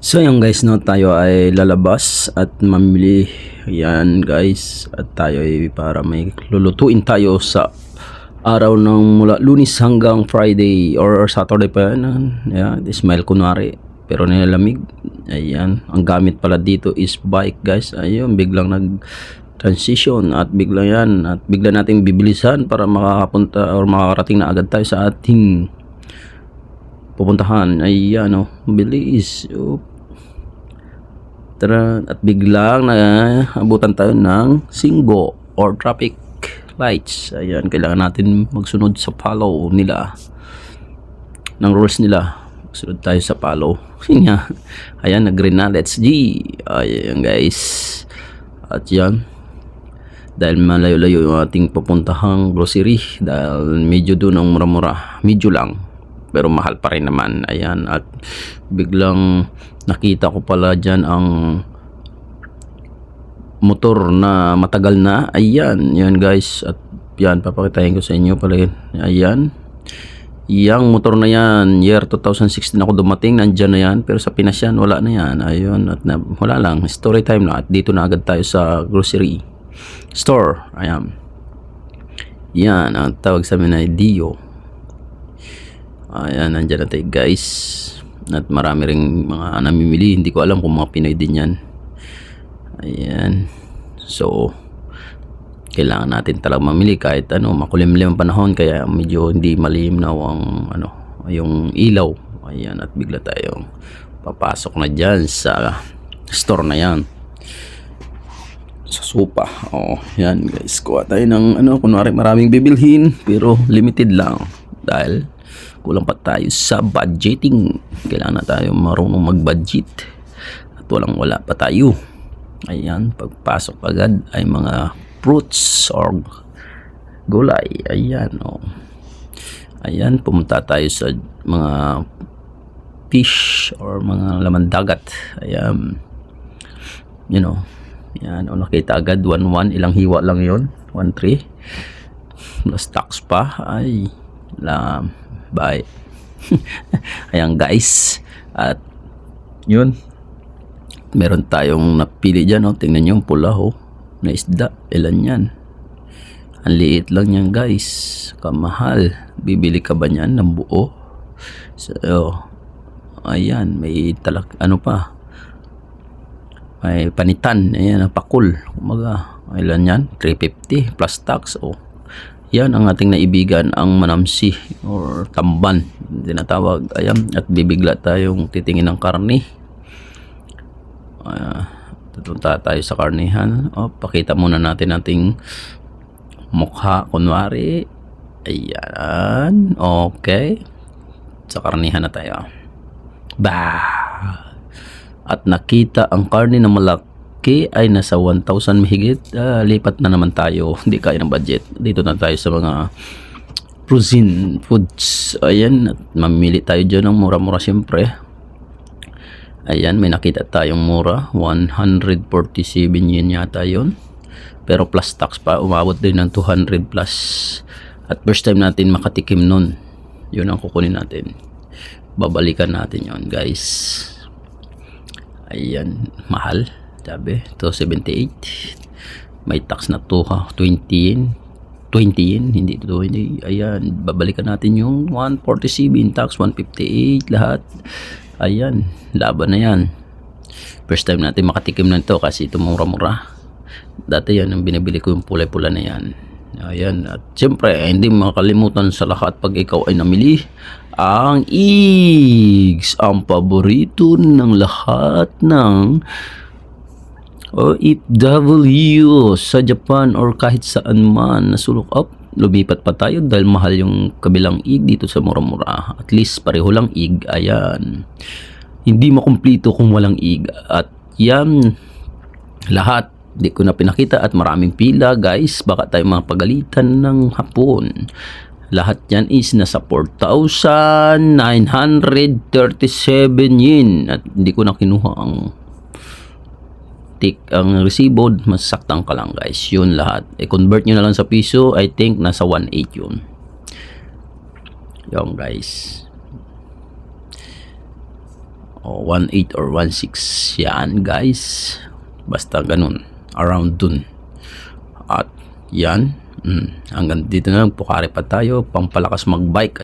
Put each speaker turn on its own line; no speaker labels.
So yung guys no, tayo ay lalabas at mamili yan guys at tayo ay para may lulutuin tayo sa araw ng mula lunis hanggang Friday or Saturday pa yan. Yeah, smile kunwari pero nilalamig. Ayan, ang gamit pala dito is bike guys. Ayun, biglang nag transition at bigla yan at bigla nating bibilisan para makakapunta or makakarating na agad tayo sa ating pupuntahan ay ano bilis Oop. Tara, at biglang na abutan tayo ng singgo or traffic lights. Ayan kailangan natin magsunod sa follow nila. Ng rules nila magsunod tayo sa follow. Yun nga. Ayan nag green na let's G. Ayan guys. At yan. Dahil malayo-layo yung ating papuntahang grocery dahil medyo doon ang mura-mura. Medyo lang pero mahal pa rin naman. Ayan at biglang nakita ko pala dyan ang motor na matagal na. Ayan yan guys at yan papakitahin ko sa inyo pala yun. Ayan yang motor na yan year 2016 ako dumating nandyan na yan pero sa Pinas yan wala na yan. Ayun at na, wala lang story time lang at dito na agad tayo sa grocery store. Ayan. Yan ang tawag sa amin ay Dio ayan nandyan na tayo guys. At marami ring mga namimili. Hindi ko alam kung mga Pinoy din yan. Ayan. So kailangan natin talaga mamili kahit ano makulimlim ang panahon. Kaya medyo hindi malinaw ang ano yung ilaw. Ayan at bigla tayong papasok na dyan sa store na yan. Sa sopa oh yan guys. Kuha tayo ng ano kunwari maraming bibilhin pero limited lang. Dahil kulang pa tayo sa budgeting. Kailangan na tayo marunong mag budget at walang wala pa tayo. Ayan pagpasok agad ay mga fruits or gulay. Ayan oh. Ayan pumunta tayo sa mga fish or mga laman dagat. Ayan. You know yan o nakita agad 1-1 ilang hiwa lang yon 1-3 plus tax pa. Ay la bye. Ayan guys. At yun meron tayong napili dyan oh. tingnan nyo yung pula oh. na isda. Ilan yan? Ang liit lang yan guys. Kamahal. Bibili ka ba niyan ng buo? So ayan may talak ano pa? May panitan. Ayan pakul kumaga ilan yan? 350 plus tax oh yan ang ating naibigan ang manamsi or tamban tinatawag. Ayan at bibigla tayong titingin ng karne. Uh, tutunta tayo sa karnihan oh, pakita muna natin ating mukha kunwari. Ayan okay. Sa karnihan na tayo. Bah! At nakita ang karne na malaki ay nasa 1,000 mahigit. Uh, lipat na naman tayo. Hindi kaya ng budget. Dito na tayo sa mga frozen foods. Ayan at mamili tayo dyan ng mura-mura siyempre ayan may nakita tayong mura. 147 yen yata yon pero plus tax pa umabot din ng 200 plus. At first time natin makatikim nun. Yun ang kukunin natin. Babalikan natin yon guys. Ayan mahal sabi 278 may tax na 2 20 yen. 20 yen hindi ito hindi. Ayan babalikan natin yung 147 tax 158 lahat. Ayan laban na yan. First time natin makatikim na ito kasi ito mura-mura. Dati yan ang binibili ko yung pulay-pula na yan. Ayan at siyempre hindi makalimutan sa lahat pag ikaw ay namili ang eggs. Ang paborito ng lahat ng OFW sa Japan or kahit saan man nasulok up. Lumipat pa tayo dahil mahal yung kabilang ig dito sa mura-mura at least pareho lang ig. Ayan. Hindi makumplito kung walang ig. At yan lahat. Di ko na pinakita at maraming pila guys. Baka tayo mga pagalitan ng hapon. Lahat yan is nasa 4,937 yen. At hindi ko na kinuha ang tik ang resibo masaktang ka lang guys yun lahat i-convert nyo na lang sa piso I think nasa 1.8 yun yun guys O 1.8 or 1.6. Yan guys. Basta ganun. Around dun. At yan. Mm, hanggang dito na lang. Pukari pa tayo. Pampalakas magbike.